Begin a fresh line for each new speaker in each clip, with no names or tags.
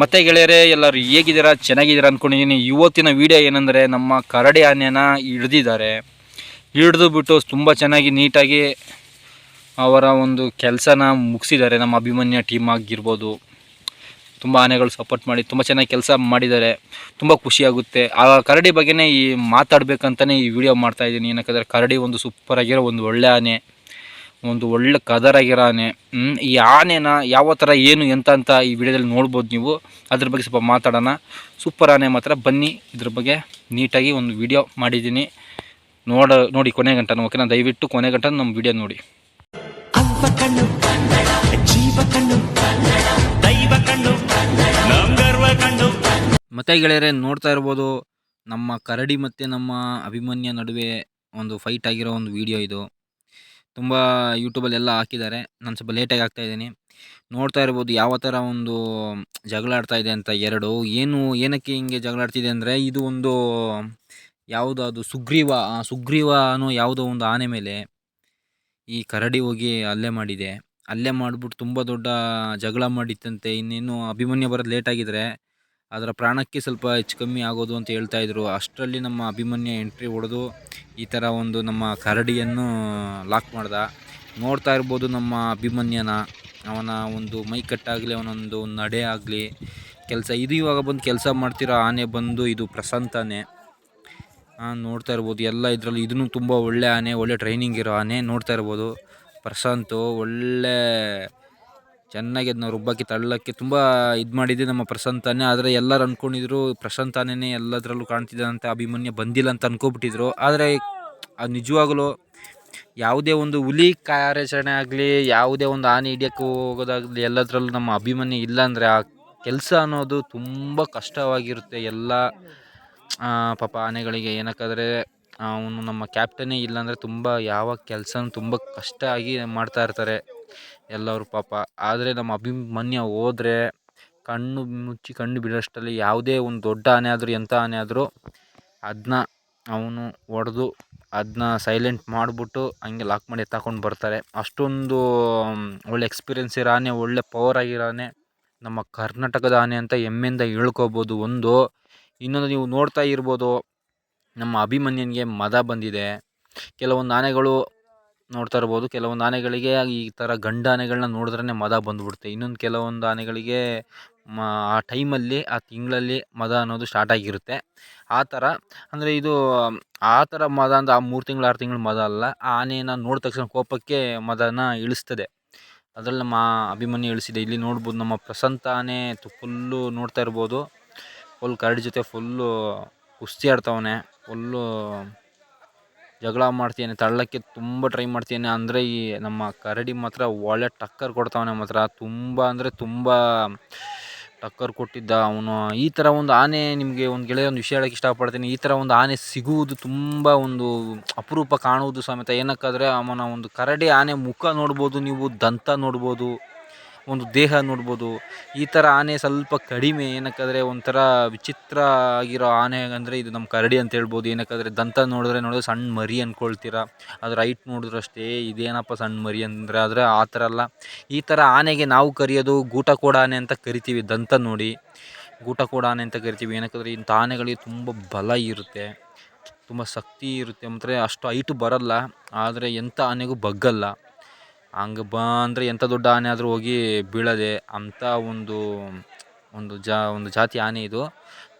ಮತ್ತೆ ಗೆಳೆಯರೇ, ಎಲ್ಲರೂ ಹೇಗಿದ್ದೀರಾ? ಚೆನ್ನಾಗಿದ್ದೀರಾ ಅಂದ್ಕೊಂಡಿದ್ದೀನಿ ಇವತ್ತಿನ ವಿಡಿಯೋ ಏನಂದರೆ, ನಮ್ಮ ಕರಡಿ ಆನೆನ ಹಿಡ್ದಿದ್ದಾರೆ. ಹಿಡಿದು ಬಿಟ್ಟು ತುಂಬ ಚೆನ್ನಾಗಿ ನೀಟಾಗಿ ಅವರ ಒಂದು ಕೆಲಸನ ಮುಗಿಸಿದ್ದಾರೆ. ನಮ್ಮ ಅಭಿಮನ್ಯ ಟೀಮ್ ಆಗಿರ್ಬೋದು. ತುಂಬ ಆನೆಗಳು ಸಪೋರ್ಟ್ ಮಾಡಿ, ತುಂಬ ಚೆನ್ನಾಗಿ ಕೆಲಸ ಮಾಡಿದ್ದಾರೆ. ತುಂಬ ಖುಷಿಯಾಗುತ್ತೆ ಆ ಕರಡಿ ಬಗ್ಗೆನೇ ಈ ಮಾತಾಡಬೇಕಂತಲೇ ಈ ವಿಡಿಯೋ ಮಾಡ್ತಾಯಿದ್ದೀನಿ ಏನಕ್ಕಂದರೆ ಕರಡಿ ಒಂದು ಸೂಪರಾಗಿರೋ ಒಂದು ಒಳ್ಳೆ ಆನೆ. ಒಂದು ಒಳ್ಳೆ ಕದರಾಗಿರೋ ಆನೆ ಹ್ಮ್, ಈ ಆನೆನ ಯಾವ ಥರ ಏನು ಎಂತ ಅಂತ ಈ ವಿಡಿಯೋದಲ್ಲಿ ನೋಡ್ಬೋದು ನೀವು. ಅದ್ರ ಬಗ್ಗೆ ಸ್ವಲ್ಪ ಮಾತಾಡೋಣ. ಸೂಪರ್ ಆನೆ ಮಾತ್ರ. ಬನ್ನಿ ಇದ್ರ ಬಗ್ಗೆ ನೀಟಾಗಿ ಒಂದು ವಿಡಿಯೋ ಮಾಡಿದ್ದೀನಿ. ನೋಡ ನೋಡಿ ಕೊನೆ ಗಂಟನ ಓಕೆನಾ? ದಯವಿಟ್ಟು ಕೊನೆ ಗಂಟ ನಮ್ಮ ವಿಡಿಯೋ ನೋಡಿ. ಮತ್ತೆ ಗೆಳೆಯರೆ ನೋಡ್ತಾ ಇರ್ಬೋದು ನಮ್ಮ ಕರಡಿ ಮತ್ತು ನಮ್ಮ ಅಭಿಮನ್ಯ ನಡುವೆ ಒಂದು ಫೈಟ್ ಆಗಿರೋ ಒಂದು ವಿಡಿಯೋ ಇದು. ತುಂಬ ಯೂಟ್ಯೂಬಲ್ಲಿ ಎಲ್ಲ ಹಾಕಿದ್ದಾರೆ. ನಾನು ಸ್ವಲ್ಪ ಲೇಟಾಗಿ ಆಗ್ತಾ ಇದ್ದೀನಿ. ನೋಡ್ತಾ ಇರ್ಬೋದು ಯಾವ ಥರ ಒಂದು ಜಗಳ ಇದೆ ಅಂತ ಎರಡು. ಏನು, ಏನಕ್ಕೆ ಹಿಂಗೆ ಜಗಳ ಆಡ್ತಿದೆ ಅಂದರೆ ಇದು ಒಂದು ಯಾವುದು ಅದು ಸುಗ್ರೀವ ಸುಗ್ರೀವ ಅನ್ನೋ ಯಾವುದೋ ಒಂದು ಆನೆ ಮೇಲೆ ಈ ಕರಡಿ ಹೋಗಿ ಹಲ್ಲೆ ಮಾಡಿದೆ. ಹಲ್ಲೆ ಮಾಡಿಬಿಟ್ಟು ತುಂಬ ದೊಡ್ಡ ಜಗಳ ಮಾಡಿತ್ತಂತೆ ಇನ್ನೇನು ಅಭಿಮನ್ಯು ಬರೋದು ಲೇಟಾಗಿದ್ದರೆ ಅದರ ಪ್ರಾಣಕ್ಕೆ ಸ್ವಲ್ಪ ಹೆಚ್ಚು ಕಮ್ಮಿ ಆಗೋದು ಅಂತ ಹೇಳ್ತಾ ಇದ್ರು. ಅಷ್ಟರಲ್ಲಿ ನಮ್ಮ ಅಭಿಮನ್ಯ ಎಂಟ್ರಿ ಹೊಡೆದು ಈ ಥರ ಒಂದು ನಮ್ಮ ಕರಡಿಯನ್ನು ಲಾಕ್ ಮಾಡ್ದ. ನೋಡ್ತಾ ಇರ್ಬೋದು ನಮ್ಮ ಅಭಿಮನ್ಯನ. ಅವನ ಒಂದು ಮೈ ಕಟ್ಟಾಗಲಿ, ಅವನೊಂದು ನಡೆ ಆಗಲಿ, ಕೆಲಸ ಇದು ಇವಾಗ ಬಂದು ಕೆಲಸ ಮಾಡ್ತಿರೋ ಆನೆ ಬಂದು ಇದು ಪ್ರಶಾಂತಾನೆ. ನೋಡ್ತಾ ಇರ್ಬೋದು. ಎಲ್ಲ ಇದರಲ್ಲಿ ಇದನ್ನು ತುಂಬ ಒಳ್ಳೆ ಆನೆ, ಒಳ್ಳೆ ಟ್ರೈನಿಂಗ್ ಇರೋ ಆನೆ ನೋಡ್ತಾ ಇರ್ಬೋದು. ಪ್ರಶಾಂತು ಒಳ್ಳೆ ಚೆನ್ನಾಗಿ ಅದನ್ನ ರುಬ್ಬಕ್ಕೆ ತಳ್ಳಕ್ಕೆ ತುಂಬ ಇದು ಮಾಡಿದೆ ನಮ್ಮ ಪ್ರಶಾಂತನೇ. ಆದರೆ ಎಲ್ಲರೂ ಅಂದ್ಕೊಂಡಿದ್ರು ಪ್ರಶಾಂತನೇ ಎಲ್ಲದರಲ್ಲೂ ಕಾಣ್ತಿದ್ದಾನಂತೆ ಅಭಿಮನ್ಯ ಬಂದಿಲ್ಲ ಅಂತ ಅಂದ್ಕೊಬಿಟ್ಟಿದ್ರು ಆದರೆ ಅದು ನಿಜವಾಗಲೂ ಯಾವುದೇ ಒಂದು ಹುಲಿ ಕಾರ್ಯಾಚರಣೆ ಆಗಲಿ, ಯಾವುದೇ ಒಂದು ಆನೆ ಹಿಡಿಯೋಕ್ಕೆ ಹೋಗೋದಾಗಲಿ ಎಲ್ಲದರಲ್ಲೂ ನಮ್ಮ ಅಭಿಮನ್ಯ ಇಲ್ಲ ಅಂದರೆ ಆ ಕೆಲಸ ಅನ್ನೋದು ತುಂಬ ಕಷ್ಟವಾಗಿರುತ್ತೆ ಎಲ್ಲ ಪಾಪ ಆನೆಗಳಿಗೆ. ಏನಕ್ಕಾದರೆ ಅವನು ನಮ್ಮ ಕ್ಯಾಪ್ಟನೇ ಇಲ್ಲಾಂದರೆ ತುಂಬ ಯಾವ ಕೆಲಸ ತುಂಬ ಕಷ್ಟ ಆಗಿ ಮಾಡ್ತಾ ಇರ್ತಾರೆ. ಎಲ್ಲರೂ ಪಾಪ. ಆದರೆ ನಮ್ಮ ಅಭಿಮನ್ಯ ಹೋದ್ರೆ ಕಣ್ಣು ಮುಚ್ಚಿ ಕಣ್ಣು ಬಿಡೋಷ್ಟರಲ್ಲಿ ಯಾವುದೇ ಒಂದು ದೊಡ್ಡ ಆನೆ ಆದರೂ, ಎಂಥ ಆನೆ ಆದರೂ ಅದನ್ನ ಅವನು ಹೊಡೆದು ಅದನ್ನ ಸೈಲೆಂಟ್ ಮಾಡಿಬಿಟ್ಟು ಹಂಗೆ ಲಾಕ್ ಮಾಡಿ ಎತ್ತಾಕೊಂಡು ಬರ್ತಾರೆ. ಅಷ್ಟೊಂದು ಒಳ್ಳೆ ಎಕ್ಸ್ಪೀರಿಯೆನ್ಸ್ ಇರೋ ಆನೆ, ಒಳ್ಳೆ ಪವರ್ ಆಗಿರೋ ನಮ್ಮ ಕರ್ನಾಟಕದ ಆನೆ ಅಂತ ಹೆಮ್ಮೆಯಿಂದ ಹೇಳ್ಕೋಬೋದು. ಒಂದು, ಇನ್ನೊಂದು ನೀವು ನೋಡ್ತಾ ಇರ್ಬೋದು, ನಮ್ಮ ಅಭಿಮನ್ಯನಿಗೆ ಮದ ಬಂದಿದೆ. ಕೆಲವೊಂದು ಆನೆಗಳು ನೋಡ್ತಾ ಇರ್ಬೋದು. ಕೆಲವೊಂದು ಆನೆಗಳಿಗೆ ಈ ಥರ ಗಂಡು ಆನೆಗಳನ್ನ ನೋಡಿದ್ರೇ ಮದ ಬಂದ್ಬಿಡುತ್ತೆ. ಇನ್ನೊಂದು ಕೆಲವೊಂದು ಆನೆಗಳಿಗೆ ಮ, ಆ ಟೈಮಲ್ಲಿ, ಆ ತಿಂಗಳಲ್ಲಿ ಮದ ಅನ್ನೋದು ಸ್ಟಾರ್ಟ್ ಆಗಿರುತ್ತೆ. ಆ ಥರ ಅಂದರೆ ಇದು, ಆ ಥರ ಮದ ಅಂದ್ರೆ ಆ ಮೂರು ತಿಂಗಳು, ಆರು ತಿಂಗಳು ಮದ ಅಲ್ಲ. ಆ ಆನೆನ ನೋಡಿದ ತಕ್ಷಣ ಕೋಪಕ್ಕೆ ಮದನ ಇಳಿಸ್ತದೆ. ಅದರಲ್ಲಿ ನಮ್ಮ ಅಭಿಮನ್ಯು ಇಳಿಸಿದೆ ಇಲ್ಲಿ ನೋಡ್ಬೋದು ನಮ್ಮ ಪ್ರಸಂತ ಆನೆ ಫುಲ್ಲು ನೋಡ್ತಾ ಇರ್ಬೋದು. ಫುಲ್ ಕರಡಿ ಜೊತೆ ಫುಲ್ಲು ಕುಸ್ತಿ ಆಡ್ತವನೆ. ಫುಲ್ಲು ಜಗಳ ಮಾಡ್ತೀನಿ, ತಳ್ಳಕ್ಕೆ ತುಂಬ ಟ್ರೈ ಮಾಡ್ತೀನಿ ಅಂದರೆ ಈ ನಮ್ಮ ಕರಡಿ ಮಾತ್ರ ಒಳ್ಳೆ ಟಕ್ಕರ್ ಕೊಡ್ತಾವನೆ ಮಾತ್ರ. ತುಂಬ ಅಂದರೆ ತುಂಬ ಟಕ್ಕರ್ ಕೊಟ್ಟಿದ್ದ ಅವನು. ಈ ಥರ ಒಂದು ಆನೆ ನಿಮಗೆ ಒಂದು ಗೆಳೆಯ ಒಂದು ವಿಷಯ ಹೇಳಕ್ಕೆ ಇಷ್ಟಪಡ್ತೀನಿ. ಈ ಥರ ಒಂದು ಆನೆ ಸಿಗುವುದು ತುಂಬ ಒಂದು ಅಪರೂಪ ಕಾಣುವುದು ಸಮೇತ. ಏನಕ್ಕಾದರೆ ಅವನ ಒಂದು ಕರಡಿ ಆನೆ ಮುಖ ನೋಡ್ಬೋದು, ನೀವು ದಂತ ನೋಡ್ಬೋದು. ಒಂದು ದೇಹ ನೋಡ್ಬೋದು. ಈ ಥರ ಆನೆ ಸ್ವಲ್ಪ ಕಡಿಮೆ, ಏನಕ್ಕಾದರೆ ಒಂಥರ ವಿಚಿತ್ರ ಆಗಿರೋ ಆನೆ ಅಂದರೆ ಇದು ನಮ್ಮ ಕರಡಿ ಅಂತ ಹೇಳ್ಬೋದು. ಏನಕ್ಕಾದರೆ ದಂತ ನೋಡಿದ್ರೆ ನೋಡಿದ್ರೆ ಸಣ್ಣ ಮರಿ ಅಂದ್ಕೊಳ್ತೀರ ಅದ್ರ ಹೈಟ್ ನೋಡಿದ್ರಷ್ಟೇ ಇದೇನಪ್ಪ ಸಣ್ಣ ಮರಿ ಅಂದರೆ ಆದರೆ ಆ ಥರ ಅಲ್ಲ. ಈ ಥರ ಆನೆಗೆ ನಾವು ಕರೆಯೋದು ಗೂಟ ಕೂಡ ಆನೆ ಅಂತ ಕರಿತೀವಿ, ದಂತ ನೋಡಿ. ಗೂಟ ಕೂಡ ಆನೆ ಅಂತ ಕರಿತೀವಿ. ಏನಕ್ಕಾದರೆ ಇಂಥ ಆನೆಗಳಿಗೆ ತುಂಬ ಬಲ ಇರುತ್ತೆ. ತುಂಬ ಶಕ್ತಿ ಇರುತ್ತೆ. ಮತ್ತು ಅಷ್ಟು ಹೈಟು ಬರಲ್ಲ. ಆದರೆ ಎಂಥ ಆನೆಗೂ ಬಗ್ಗಲ್ಲ. ಹಂಗೆ ಬಾ ಅಂದರೆ ಎಂಥ ದೊಡ್ಡ ಆನೆ ಆದರೂ ಹೋಗಿ ಬೀಳದೆ ಅಂಥ ಒಂದು ಒಂದು ಜಾ, ಒಂದು ಜಾತಿ ಆನೆ ಇದು.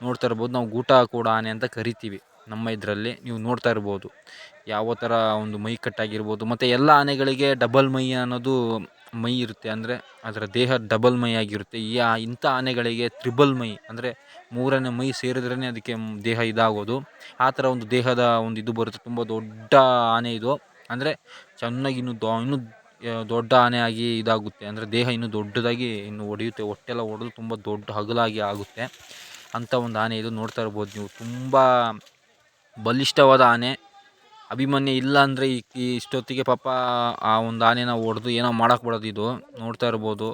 ನೋಡ್ತಾ ಇರ್ಬೋದು, ನಾವು ಗೂಟ ಕೂಡ ಆನೆ ಅಂತ ಕರಿತೀವಿ ನಮ್ಮ ಇದರಲ್ಲಿ. ನೀವು ನೋಡ್ತಾ ಇರ್ಬೋದು. ಯಾವ ಥರ ಒಂದು ಮೈ ಕಟ್ಟಾಗಿರ್ಬೋದು. ಮತ್ತು ಎಲ್ಲ ಆನೆಗಳಿಗೆ ಡಬಲ್ ಮೈ ಅನ್ನೋದು ಮೈ ಇರುತ್ತೆ. ಅಂದರೆ ಅದರ ದೇಹ ಡಬಲ್ ಮೈ ಆಗಿರುತ್ತೆ. ಈ ಇಂಥ ಆನೆಗಳಿಗೆ ತ್ರಿಬಲ್ ಮೈ, ಅಂದರೆ ಮೂರನೇ ಮೈ ಸೇರಿದ್ರೇ ಅದಕ್ಕೆ ದೇಹ ಇದಾಗೋದು. ಆ ಥರ ಒಂದು ದೇಹದ ಒಂದು ಇದು ಬರುತ್ತೆ. ತುಂಬ ದೊಡ್ಡ ಆನೆ ಇದು. ಅಂದರೆ ಚೆನ್ನಾಗಿ ಇನ್ನು ದೊ, ಇನ್ನೂ ದೊಡ್ಡ ಆನೆ ಆಗಿ ಇದಾಗುತ್ತೆ. ಅಂದರೆ ದೇಹ ಇನ್ನೂ ದೊಡ್ಡದಾಗಿ ಇನ್ನು ಒಡೆಯುತ್ತೆ. ಹೊಟ್ಟೆಲ್ಲ ಒಡೆದು ತುಂಬ ದೊಡ್ಡ ಹಗಲಾಗಿ ಆಗುತ್ತೆ. ಅಂಥ ಒಂದು ಆನೆ ಇದು ನೋಡ್ತಾ ಇರ್ಬೋದು ನೀವು. ತುಂಬ ಬಲಿಷ್ಠವಾದ ಆನೆ. ಅಭಿಮನ್ಯು ಇಲ್ಲ ಅಂದರೆ ಈ ಇಷ್ಟೊತ್ತಿಗೆ ಪಾಪ ಆ ಒಂದು ಆನೆನ ಹೊಡೆದು ಏನೋ ಮಾಡೋಕೆ ಬಿಡೋದು ಇದು. ನೋಡ್ತಾ ಇರ್ಬೋದು.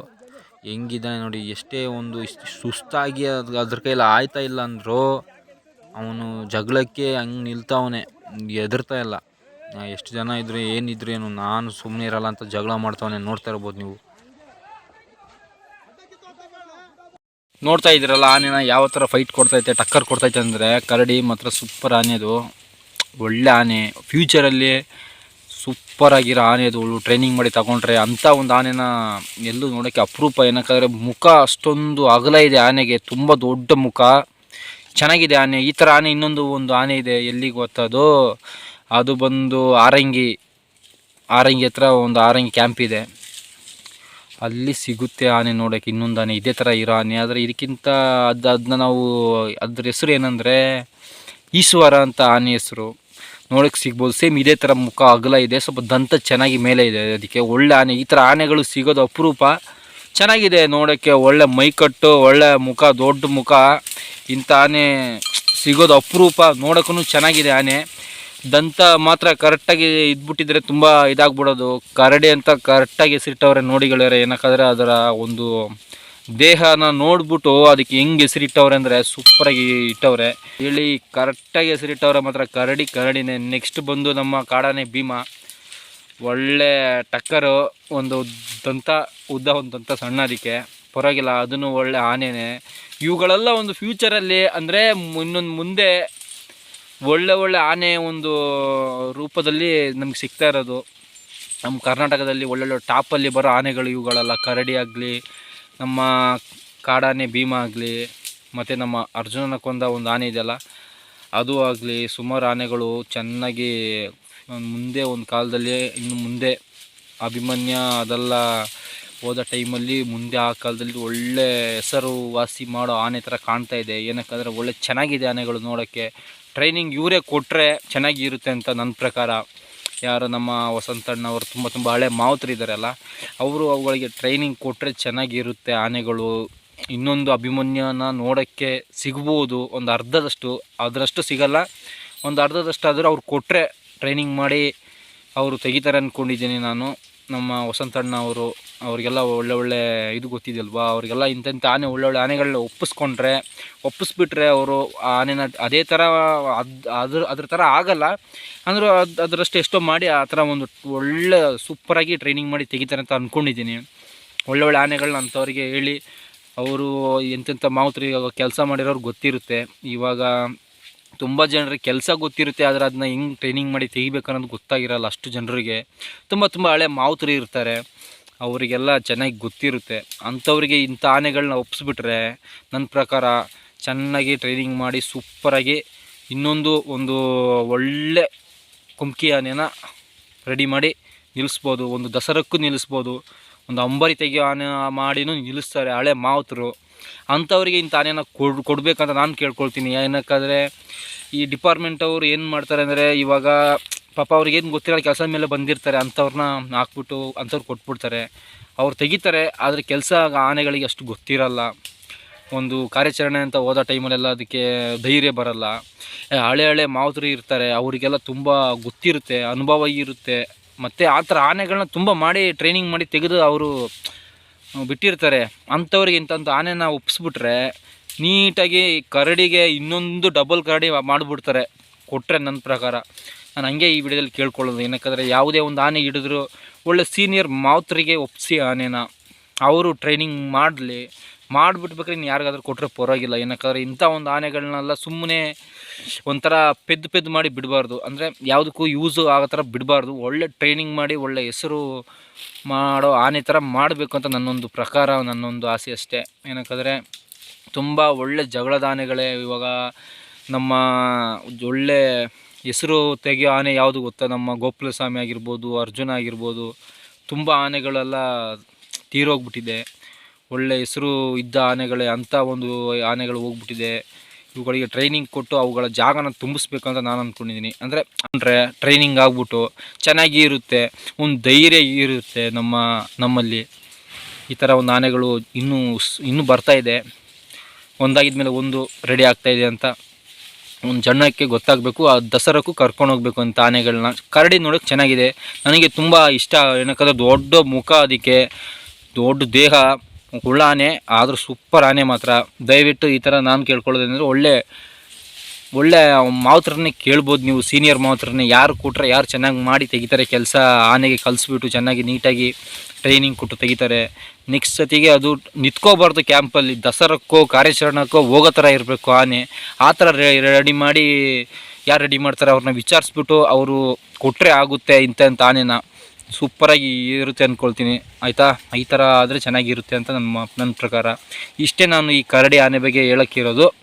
ಹೆಂಗಿದ್ದಾನೆ ನೋಡಿ. ಎಷ್ಟೇ ಒಂದು ಸುಸ್ತಾಗಿ ಅದು, ಅದ್ರ ಕೈಯಲ್ಲಿ ಆಯ್ತಾ ಇಲ್ಲ ಅಂದರೂ ಅವನು ಜಗಳಕ್ಕೆ ಹಂಗೆ ನಿಲ್ತಾವನೆ. ಹೆದರ್ತಾ ಇಲ್ಲ. ಎಷ್ಟು ಜನ ಇದ್ರು ಏನಿದ್ರು ಏನು, ನಾನು ಸುಮ್ಮನೆ ಇರಲ್ಲ ಅಂತ ಜಗಳ ಮಾಡ್ತಾವನೆ, ನೋಡ್ತಾ ಇರ್ಬೋದು ನೀವು. ನೋಡ್ತಾ ಇದ್ದೀರಲ್ಲ, ಆನೆನ ಯಾವ ಥರ ಫೈಟ್ ಕೊಡ್ತೈತೆ, ಟಕ್ಕರ್ ಕೊಡ್ತೈತೆ ಅಂದರೆ ಕರಡಿ ಮಾತ್ರ ಸೂಪರ್ ಆನೆ ಅದು. ಒಳ್ಳೆ ಆನೆ. ಫ್ಯೂಚರಲ್ಲಿ ಸೂಪರ್ ಆಗಿರೋ ಆನೆ ಅದು. ಟ್ರೈನಿಂಗ್ ಮಾಡಿ ತಗೊಂಡ್ರೆ ಅಂಥ ಒಂದು ಆನೆನ ಎಲ್ಲೂ ನೋಡೋಕ್ಕೆ ಅಪರೂಪ. ಏನಕ್ಕಾದ್ರೆ ಮುಖ ಅಷ್ಟೊಂದು ಅಗಲ ಇದೆ ಆನೆಗೆ. ತುಂಬ ದೊಡ್ಡ ಮುಖ. ಚೆನ್ನಾಗಿದೆ ಆನೆ. ಈ ಥರ ಆನೆ ಇನ್ನೊಂದು ಒಂದು ಆನೆ ಇದೆ ಎಲ್ಲಿಗೆ ಗೊತ್ತದು? ಅದು ಬಂದು ಆರಂಗಿ ಆರಂಗಿ ಹತ್ರ ಒಂದು ಆರಂಗಿ ಕ್ಯಾಂಪ್ ಇದೆ. ಅಲ್ಲಿ ಸಿಗುತ್ತೆ ಆನೆ ನೋಡೋಕ್ಕೆ ಇನ್ನೊಂದು ಆನೆ, ಇದೇ ಥರ ಇರೋ ಆನೆ. ಆದರೆ ಇದಕ್ಕಿಂತ ಅದು ಅದನ್ನ ನಾವು, ಅದ್ರ ಹೆಸರು ಏನಂದರೆ ಈಶ್ವರ ಅಂತ ಆನೆ ಹೆಸರು. ನೋಡೋಕ್ಕೆ ಸಿಗ್ಬೋದು. ಸೇಮ್ ಇದೇ ಥರ ಮುಖ, ಅಗಲ ಇದೆ. ಸ್ವಲ್ಪ ದಂತ ಚೆನ್ನಾಗಿ ಮೇಲೆ ಇದೆ. ಅದಕ್ಕೆ ಒಳ್ಳೆ ಆನೆ, ಈ ಥರ ಆನೆಗಳು ಸಿಗೋದು ಅಪರೂಪ. ಚೆನ್ನಾಗಿದೆ ನೋಡೋಕ್ಕೆ ಒಳ್ಳೆ ಮೈಕಟ್ಟು ಒಳ್ಳೆ ಮುಖ, ದೊಡ್ಡ ಮುಖ. ಇಂಥ ಆನೆ ಸಿಗೋದು ಅಪರೂಪ. ನೋಡೋಕ್ಕೂ ಚೆನ್ನಾಗಿದೆ ಆನೆ. ದಂತ ಮಾತ್ರ ಕರೆಕ್ಟಾಗಿ ಇದ್ಬಿಟ್ಟಿದ್ರೆ ತುಂಬ ಇದಾಗ್ಬಿಡೋದು. ಕರಡಿ ಅಂತ ಕರೆಕ್ಟಾಗಿ ಹೆಸರಿಟ್ಟವ್ರೆ ನೋಡಿಗಳರೆ ಏನಕ್ಕಾದ್ರೆ ಅದರ ಒಂದು ದೇಹನ ನೋಡ್ಬಿಟ್ಟು ಅದಕ್ಕೆ ಹೆಂಗೆ ಹೆಸರಿಟ್ಟವ್ರೆ ಅಂದರೆ ಸೂಪರಾಗಿ ಇಟ್ಟವ್ರೆ. ಹೇಳಿ ಕರೆಕ್ಟಾಗಿ ಹೆಸರಿಟ್ಟವ್ರೆ ಮಾತ್ರ ಕರಡಿ, ಕರಡಿನೇ. ನೆಕ್ಸ್ಟ್ ಬಂದು ನಮ್ಮ ಕಾಡಾನೆ ಭೀಮ. ಒಳ್ಳೆ ಟಕ್ಕರು, ಒಂದು ದಂತ, ಉದ್ದ ಒಂದು ದಂತ ಸಣ್ಣ ಅದಕ್ಕೆ. ಪರವಾಗಿಲ್ಲ, ಅದನ್ನು ಒಳ್ಳೆ ಆನೆನೇ. ಇವುಗಳೆಲ್ಲ ಒಂದು ಫ್ಯೂಚರಲ್ಲಿ ಅಂದರೆ ಇನ್ನೊಂದು ಮುಂದೆ ಒಳ್ಳೆ ಒಳ್ಳೆ ಆನೆ ಒಂದು ರೂಪದಲ್ಲಿ ನಮ್ಗೆ ಸಿಗ್ತಾ ಇರೋದು. ನಮ್ಮ ಕರ್ನಾಟಕದಲ್ಲಿ ಒಳ್ಳೊಳ್ಳೆ ಟಾಪಲ್ಲಿ ಬರೋ ಆನೆಗಳು ಇವುಗಳೆಲ್ಲ ಕರಡಿ ಆಗಲಿ, ನಮ್ಮ ಕಾಡಾನೆ ಭೀಮ ಆಗಲಿ, ಮತ್ತು ನಮ್ಮ ಅರ್ಜುನನ ಕೊಂದ ಒಂದು ಆನೆ ಇದೆಯಲ್ಲ, ಅದು ಆಗಲಿ ಸುಮಾರು ಆನೆಗಳು ಚೆನ್ನಾಗಿ ಮುಂದೆ ಒಂದು ಕಾಲದಲ್ಲಿ ಇನ್ನು ಮುಂದೆ ಅಭಿಮನ್ಯ ಅದೆಲ್ಲ ಹೋದ ಟೈಮಲ್ಲಿ ಮುಂದೆ ಆ ಕಾಲದಲ್ಲಿ ಒಳ್ಳೆ ಹೆಸರು ವಾಸಿ ಮಾಡೋ ಆನೆ ಥರ ಕಾಣ್ತಾ ಇದೆ. ಏನಕ್ಕಂದರೆ ಒಳ್ಳೆ ಚೆನ್ನಾಗಿದೆ ಆನೆಗಳು ನೋಡೋಕ್ಕೆ. ಟ್ರೈನಿಂಗ್ ಇವರೇ ಕೊಟ್ಟರೆ ಚೆನ್ನಾಗಿರುತ್ತೆ ಅಂತ ನನ್ನ ಪ್ರಕಾರ. ಯಾರು ನಮ್ಮ ವಸಂತಣ್ಣವರು ತುಂಬ ತುಂಬ ಹಳೆ ಮಾವುತರಿದ್ದಾರಲ್ಲ ಅವರು ಅವುಗಳಿಗೆ ಟ್ರೈನಿಂಗ್ ಕೊಟ್ಟರೆ ಚೆನ್ನಾಗಿರುತ್ತೆ, ಆನೆಗಳು ಇನ್ನೊಂದು ಅಭಿಮನ್ಯನ ನೋಡೋಕ್ಕೆ ಸಿಗ್ಬೋದು, ಒಂದು ಅರ್ಧದಷ್ಟು, ಅದರಷ್ಟು ಸಿಗಲ್ಲ, ಒಂದು ಅರ್ಧದಷ್ಟು ಆದರೂ ಅವ್ರು ಕೊಟ್ಟರೆ ಟ್ರೈನಿಂಗ್ ಮಾಡಿ ಅವರು ತೆಗಿತಾರೆ ಅಂದ್ಕೊಂಡಿದ್ದೀನಿ ನಾನು. ನಮ್ಮ ವಸಂತಣ್ಣ ಅವರು, ಅವರಿಗೆಲ್ಲ ಒಳ್ಳೆ ಒಳ್ಳೆ ಇದು ಗೊತ್ತಿದೆಯಲ್ವಾ? ಅವರಿಗೆಲ್ಲ ಇಂಥಂಥ ಆನೆ ಒಳ್ಳೊಳ್ಳೆ ಆನೆಗಳನ್ನ ಒಪ್ಪಿಸ್ಕೊಂಡ್ರೆ, ಒಪ್ಪಿಸ್ಬಿಟ್ರೆ ಅವರು ಆ ಆನೆನ ಅದೇ ಥರ ಅದು, ಅದ್ರ ಅದ್ರ ಥರ ಆಗಲ್ಲ. ಅಂದರೂ ಅದು, ಅದರಷ್ಟು ಎಷ್ಟೋ ಮಾಡಿ ಆ ಥರ ಒಂದು ಒಳ್ಳೆ ಸೂಪರಾಗಿ ಟ್ರೈನಿಂಗ್ ಮಾಡಿ ತೆಗಿತಾರೆ ಅಂತ ಅಂದ್ಕೊಂಡಿದ್ದೀನಿ ಒಳ್ಳೆ ಒಳ್ಳೆ ಆನೆಗಳನ್ನ ಅಂಥವ್ರಿಗೆ ಹೇಳಿ, ಅವರು ಎಂತೆಂಥ ಮಾವುತರಿಗೆ ಕೆಲಸ ಮಾಡಿರೋರು ಗೊತ್ತಿರುತ್ತೆ. ಇವಾಗ ತುಂಬ ಜನರಿಗೆ ಕೆಲಸ ಗೊತ್ತಿರುತ್ತೆ, ಆದರೆ ಅದನ್ನ ಹೆಂಗೆ ಟ್ರೈನಿಂಗ್ ಮಾಡಿ ತೆಗಿಬೇಕು ಅನ್ನೋದು ಗೊತ್ತಾಗಿರಲ್ಲ ಅಷ್ಟು ಜನರಿಗೆ. ತುಂಬ ತುಂಬ ಹಳೆ ಮಾವುತರು ಇರ್ತಾರೆ. ಅವರಿಗೆಲ್ಲ ಚೆನ್ನಾಗಿ ಗೊತ್ತಿರುತ್ತೆ. ಅಂಥವ್ರಿಗೆ ಇಂಥ ಆನೆಗಳನ್ನ ಒಪ್ಪಿಸ್ಬಿಟ್ರೆ ನನ್ನ ಪ್ರಕಾರ ಚೆನ್ನಾಗಿ ಟ್ರೈನಿಂಗ್ ಮಾಡಿ ಸೂಪರಾಗಿ ಇನ್ನೊಂದು ಒಂದು ಒಳ್ಳೆ ಕುಮ್ಕಿ ಆನೆನ ರೆಡಿ ಮಾಡಿ ನಿಲ್ಲಿಸ್ಬೋದು ಒಂದು ದಸರಕ್ಕೂ ನಿಲ್ಲಿಸ್ಬೋದು ಒಂದು ಅಂಬರಿ ತೆಗಿಯೋ ಆನೆ ಮಾಡಿನೂ ನಿಲ್ಲಿಸ್ತಾರೆ, ಹಳೆ ಮಾವುತರು. ಅಂಥವ್ರಿಗೆ ಇಂಥ ಆನೆಯನ್ನು ಕೊಡ್, ಕೊಡಬೇಕಂತ ನಾನು ಕೇಳ್ಕೊಳ್ತೀನಿ. ಏನಕ್ಕಾದರೆ ಈ ಡಿಪಾರ್ಟ್ಮೆಂಟ್ ಅವರು ಏನು ಮಾಡ್ತಾರೆ ಅಂದರೆ ಇವಾಗ ಪಾಪ ಅವ್ರಿಗೆ ಏನು ಗೊತ್ತಿರೋ ಕೆಲಸ ಮೇಲೆ ಬಂದಿರ್ತಾರೆ. ಅಂಥವ್ರನ್ನ ಹಾಕ್ಬಿಟ್ಟು ಅಂಥವ್ರು ಕೊಟ್ಬಿಡ್ತಾರೆ. ಅವ್ರು ತೆಗಿತಾರೆ, ಆದರೆ ಕೆಲಸ ಆನೆಗಳಿಗೆ ಅಷ್ಟು ಗೊತ್ತಿರಲ್ಲ. ಒಂದು ಕಾರ್ಯಾಚರಣೆ ಅಂತ ಹೋದ ಟೈಮಲ್ಲೆಲ್ಲ ಅದಕ್ಕೆ ಧೈರ್ಯ ಬರಲ್ಲ. ಹಳೆ ಹಳೆ ಮಾವುತರು ಇರ್ತಾರೆ. ಅವರಿಗೆಲ್ಲ ತುಂಬ ಗೊತ್ತಿರುತ್ತೆ, ಅನುಭವ ಇರುತ್ತೆ. ಮತ್ತು ಆ ಥರ ಆನೆಗಳನ್ನ ತುಂಬ ಮಾಡಿ ಟ್ರೈನಿಂಗ್ ಮಾಡಿ ತೆಗೆದು ಅವರು ಬಿಟ್ಟಿರ್ತಾರೆ. ಅಂಥವ್ರಿಗೆ ಇಂಥಂಥ ಆನೆನ ಒಪ್ಪಿಸ್ಬಿಟ್ರೆ ನೀಟಾಗಿ ಕರಡಿಗೆ ಇನ್ನೊಂದು ಡಬಲ್ ಕರಡಿ ಮಾಡಿಬಿಡ್ತಾರೆ. ಕೊಟ್ಟರೆ ನನ್ನ ಪ್ರಕಾರ. ನಾನು ಹಂಗೆ ಈ ವಿಡಿಯೋದಲ್ಲಿ ಕೇಳ್ಕೊಳ್ಳೋದು. ಏನಕ್ಕಂದರೆ ಯಾವುದೇ ಒಂದು ಆನೆ ಹಿಡಿದ್ರು ಒಳ್ಳೆ ಸೀನಿಯರ್ ಮಾವುತರಿಗೆ ಒಪ್ಪಿಸಿ ಆನೆನ. ಅವರು ಟ್ರೈನಿಂಗ್ ಮಾಡಲಿ. ಮಾಡಿಬಿಟ್ಬೇಕ್ರೆ ಇನ್ನು ಯಾರಿಗಾದ್ರೂ ಕೊಟ್ಟರೆ ಪರವಾಗಿಲ್ಲ. ಏನಕ್ಕಾದ್ರೆ ಇಂಥ ಒಂದು ಆನೆಗಳನ್ನೆಲ್ಲ ಸುಮ್ಮನೆ ಒಂಥರ ಪೆದ್ದು ಪೆದ್ದು ಮಾಡಿ ಬಿಡಬಾರ್ದು. ಅಂದರೆ ಯಾವುದಕ್ಕೂ ಯೂಸು ಆಗೋ ಥರ ಬಿಡಬಾರ್ದು. ಒಳ್ಳೆ ಟ್ರೈನಿಂಗ್ ಮಾಡಿ, ಒಳ್ಳೆ ಹೆಸರು ಮಾಡೋ ಆನೆ ಥರ ಮಾಡಬೇಕು ಅಂತ ನನ್ನೊಂದು ಪ್ರಕಾರ, ನನ್ನೊಂದು ಆಸೆ ಅಷ್ಟೇ. ಏನಕ್ಕಂದರೆ ತುಂಬ ಒಳ್ಳೆ ಜಗಳದ ಆನೆಗಳೇ ಇವಾಗ ನಮ್ಮ ಒಳ್ಳೆ ಹೆಸರು ತೆಗೆಯೋ ಆನೆ ಯಾವುದು ಗೊತ್ತಾ? ನಮ್ಮ ಗೋಪುಲ ಸ್ವಾಮಿ ಆಗಿರ್ಬೋದು, ಅರ್ಜುನ ಆಗಿರ್ಬೋದು, ತುಂಬ ಆನೆಗಳೆಲ್ಲ ತೀರೋಗ್ಬಿಟ್ಟಿದೆ. ಒಳ್ಳೆ ಹೆಸರು ಇದ್ದ ಆನೆಗಳೇ ಅಂಥ ಒಂದು ಆನೆಗಳು ಹೋಗ್ಬಿಟ್ಟಿದೆ. ಇವುಗಳಿಗೆ ಟ್ರೈನಿಂಗ್ ಕೊಟ್ಟು ಅವುಗಳ ಜಾಗನ ತುಂಬಿಸ್ಬೇಕು ಅಂತ ನಾನು ಅಂದ್ಕೊಂಡಿದ್ದೀನಿ ಅಂದರೆ ಅಂದರೆ ಟ್ರೈನಿಂಗ್ ಆಗ್ಬಿಟ್ಟು ಚೆನ್ನಾಗಿ ಇರುತ್ತೆ, ಒಂದು ಧೈರ್ಯ ಇರುತ್ತೆ ನಮ್ಮ, ನಮ್ಮಲ್ಲಿ. ಈ ಥರ ಒಂದು ಆನೆಗಳು ಇನ್ನೂ ಇನ್ನೂ ಬರ್ತಾ ಇದೆ. ಒಂದಾಗಿದ ಮೇಲೆ ಒಂದು ರೆಡಿ ಆಗ್ತಾಯಿದೆ ಅಂತ ಒಂದು ಜನಕ್ಕೆ ಗೊತ್ತಾಗಬೇಕು, ಆ ದಸರಕ್ಕೂ ಕರ್ಕೊಂಡು ಹೋಗ್ಬೇಕು ಅಂತ ಆನೆಗಳನ್ನ ಕರಡಿ ನೋಡೋಕ್ಕೆ ಚೆನ್ನಾಗಿದೆ. ನನಗೆ ತುಂಬ ಇಷ್ಟ, ಏನಕ್ಕಂದ್ರೆ ದೊಡ್ಡ ಮುಖ, ಅದಕ್ಕೆ ದೊಡ್ಡ ದೇಹ. ಉಳ್ಳ ಆನೆ, ಆದರೂ ಸೂಪರ್ ಆನೆ ಮಾತ್ರ. ದಯವಿಟ್ಟು ಈ ಥರ ನಾನು ಕೇಳ್ಕೊಳ್ಳೋದೇನೆಂದರೆ ಒಳ್ಳೆ ಒಳ್ಳೆ ಮಾವುತ್ರನ್ನೇ ಕೇಳ್ಬೋದು ನೀವು ಸೀನಿಯರ್ ಮಾತ್ರನೇ ಯಾರು ಕೊಟ್ಟರೆ ಯಾರು ಚೆನ್ನಾಗಿ ಮಾಡಿ ತೆಗಿತಾರೆ ಕೆಲಸ, ಆನೆಗೆ ಕಲಿಸ್ಬಿಟ್ಟು ಚೆನ್ನಾಗಿ ನೀಟಾಗಿ ಟ್ರೈನಿಂಗ್ ಕೊಟ್ಟು ತೆಗಿತಾರೆ. ನೆಕ್ಸ್ಟ್ ಸತಿಗೆ ಅದು ನಿಂತ್ಕೋಬಾರ್ದು ಕ್ಯಾಂಪಲ್ಲಿ ದಸರಕ್ಕೋ ಕಾರ್ಯಾಚರಣಕ್ಕೋ ಹೋಗೋ ಥರ ಇರಬೇಕು ಆನೆ. ಆ ಥರ ರೆಡಿ ಮಾಡಿ, ಯಾರು ರೆಡಿ ಮಾಡ್ತಾರೆ ಅವ್ರನ್ನ ವಿಚಾರಿಸ್ಬಿಟ್ಟು, ಅವರು ಕೊಟ್ಟರೆ ಆಗುತ್ತೆ ಇಂಥ ಆನೆನ. ಸೂಪರಾಗಿ ಇರುತ್ತೆ ಅಂದ್ಕೊಳ್ತೀನಿ ಆಯಿತಾ? ಈ ಥರ ಆದರೆ ಚೆನ್ನಾಗಿರುತ್ತೆ ಅಂತ ನಮ್ಮ, ನನ್ನ ಪ್ರಕಾರ. ಇಷ್ಟೇ ನಾನು ಈ ಕರಡಿ ಆನೆ ಬಗ್ಗೆ ಹೇಳೋಕ್ಕಿರೋದು.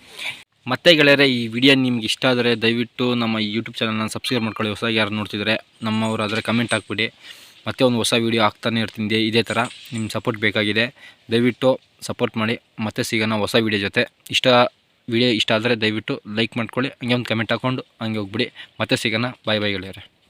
ಮತ್ತೆ ಗೆಳೆಯರೆ, ಈ ವಿಡಿಯೋ ನಿಮ್ಗೆ ಇಷ್ಟ ಆದರೆ ದಯವಿಟ್ಟು ನಮ್ಮ ಯೂಟ್ಯೂಬ್ ಚಾನಲ್ನ ಸಬ್ಸ್ಕ್ರೈಬ್ ಮಾಡ್ಕೊಳ್ಳಿ. ಹೊಸದಾಗಿ ಯಾರು ನೋಡ್ತಿದ್ರೆ, ನಮ್ಮವರು ಆದರೆ ಕಮೆಂಟ್ ಹಾಕ್ಬಿಡಿ. ಮತ್ತೆ ಒಂದು ಹೊಸ ವೀಡಿಯೋ ಹಾಕ್ತಾನೆ ಇರ್ತೀನಿ ಇದೇ- ಇದೇ ಥರ. ನಿಮ್ಮ ಸಪೋರ್ಟ್ ಬೇಕಾಗಿದೆ. ದಯವಿಟ್ಟು ಸಪೋರ್ಟ್ ಮಾಡಿ. ಮತ್ತೆ ಸಿಗೋಣ ಹೊಸ ವೀಡಿಯೋ ಜೊತೆ. ಇಷ್ಟ, ವಿಡಿಯೋ ಇಷ್ಟ ಆದರೆ ದಯವಿಟ್ಟು ಲೈಕ್ ಮಾಡ್ಕೊಳ್ಳಿ. ಹಂಗೆ ಒಂದು ಕಮೆಂಟ್ ಹಾಕ್ಕೊಂಡು ಹಂಗೆ ಹೋಗ್ಬಿಡಿ. ಮತ್ತೆ ಸಿಗೋಣ. ಬಾಯ್ ಬಾಯ್ ಗೆಳೆಯರೆ.